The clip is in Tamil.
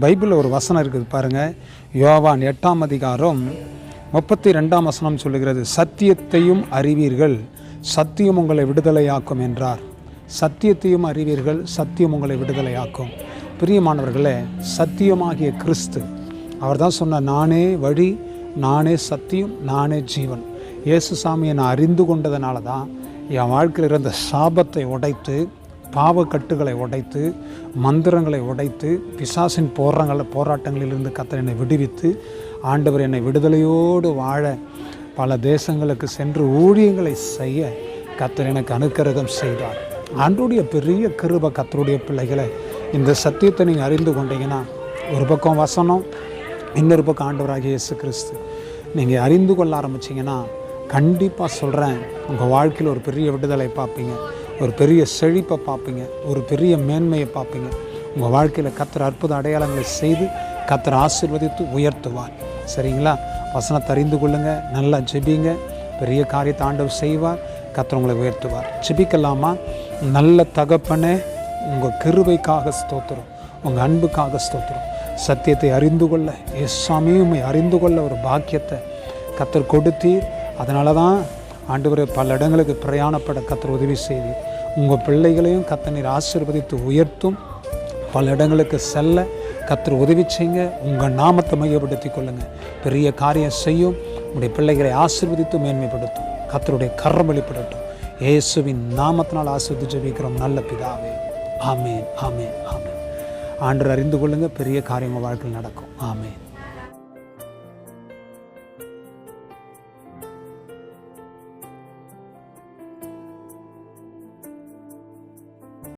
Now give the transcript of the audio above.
பைபிளில் ஒரு வசனம் இருக்குது பாருங்கள் யோவான் எட்டாம் அதிகாரம் முப்பத்தி ரெண்டாம் வசனம் சொல்லுகிறது சத்தியத்தையும் அறிவீர்கள் சத்தியம் உங்களை விடுதலையாக்கும் என்றார். சத்தியத்தையும் அறிவீர்கள் சத்தியம் உங்களை விடுதலையாக்கும். பிரியமானவர்களே சத்தியமாகிய கிறிஸ்து அவர் தான் சொன்னார் நானே வழி நானே சத்தியம் நானே ஜீவன். இயேசு சாமியை நான் அறிந்து கொண்டதுனால தான் என் வாழ்க்கையில் இருந்த சாபத்தை உடைத்து பாவக்கட்டுகளை உடைத்து மந்திரங்களை உடைத்து பிசாசின் போராட்டங்களை போராட்டங்களிலிருந்து கத்தர் என்னை விடுவித்து ஆண்டவர் என்னை விடுதலையோடு வாழ பல தேசங்களுக்கு சென்று ஊழியங்களை செய்ய கத்தர் எனக்கு அனுக்கிரகம் செய்தார். ஆண்டுடைய பெரிய கிருப கத்தருடைய பிள்ளைகளை இந்த சத்தியத்தை நீங்கள் அறிந்து கொண்டீங்கன்னா ஒரு பக்கம் வசனம் இன்னொரு பக்கம் ஆண்டவராகிய இயேசு கிறிஸ்து நீங்கள் அறிந்து கொள்ள ஆரம்பிச்சிங்கன்னா கண்டிப்பாக சொல்கிறேன் உங்கள் வாழ்க்கையில் ஒரு பெரிய விடுதலை பார்ப்பீங்க. ஒரு பெரிய செழிப்பை பார்ப்பீங்க ஒரு பெரிய மேன்மையை பார்ப்பீங்க. உங்கள் வாழ்க்கையில் கத்திர அற்புத அடையாளங்களை செய்து கத்தர் ஆசீர்வதித்து உயர்த்துவார். சரிங்களா? வசனத்தை அறிந்து கொள்ளுங்கள் நல்லா ஜெபிங்க. பெரிய காரியத்தை ஆண்டவர் செய்வார் கத்திரவங்களை உயர்த்துவார். ஜெபிக்கலாமா? நல்ல தகப்பனே உங்கள் கிருவைக்காக ஸ்தோத்திரம். உங்கள் அன்புக்காக ஸ்தோத்திரம். சத்தியத்தை அறிந்து கொள்ள எஸ் உண்மை அறிந்து கொள்ள ஒரு பாக்கியத்தை கத்தர் கொடுத்தீர். அதனால தான் ஆண்டு பல இடங்களுக்கு பிரயாணப்பட கத்தர் உதவி செய்து உங்கள் பிள்ளைகளையும் கத்தனை ஆசிர்வதித்து ஆசீர்வதித்து உயர்த்தும். பல இடங்களுக்கு செல்ல கத்தர் உதவி செய்யுங்க. உங்கள் நாமத்தை மையப்படுத்தி கொள்ளுங்கள் பெரிய காரியம் செய்யும். உங்களுடைய பிள்ளைகளை ஆசிர்வதித்து மேன்மைப்படுத்தும். கத்தருடைய கரம் வெளிப்படட்டும். இயேசுவின் நாமத்தினால் ஆசீர்வதித்து ஜெபிக்கிறோம். நல்ல பிதாவே. ஆமேன் ஆமேன் ஆமேன். ஆண்டவர் அறிந்து கொள்ளுங்கள் பெரிய காரியம் வாழ்க்கையில் நடக்கும். ஆமேன்.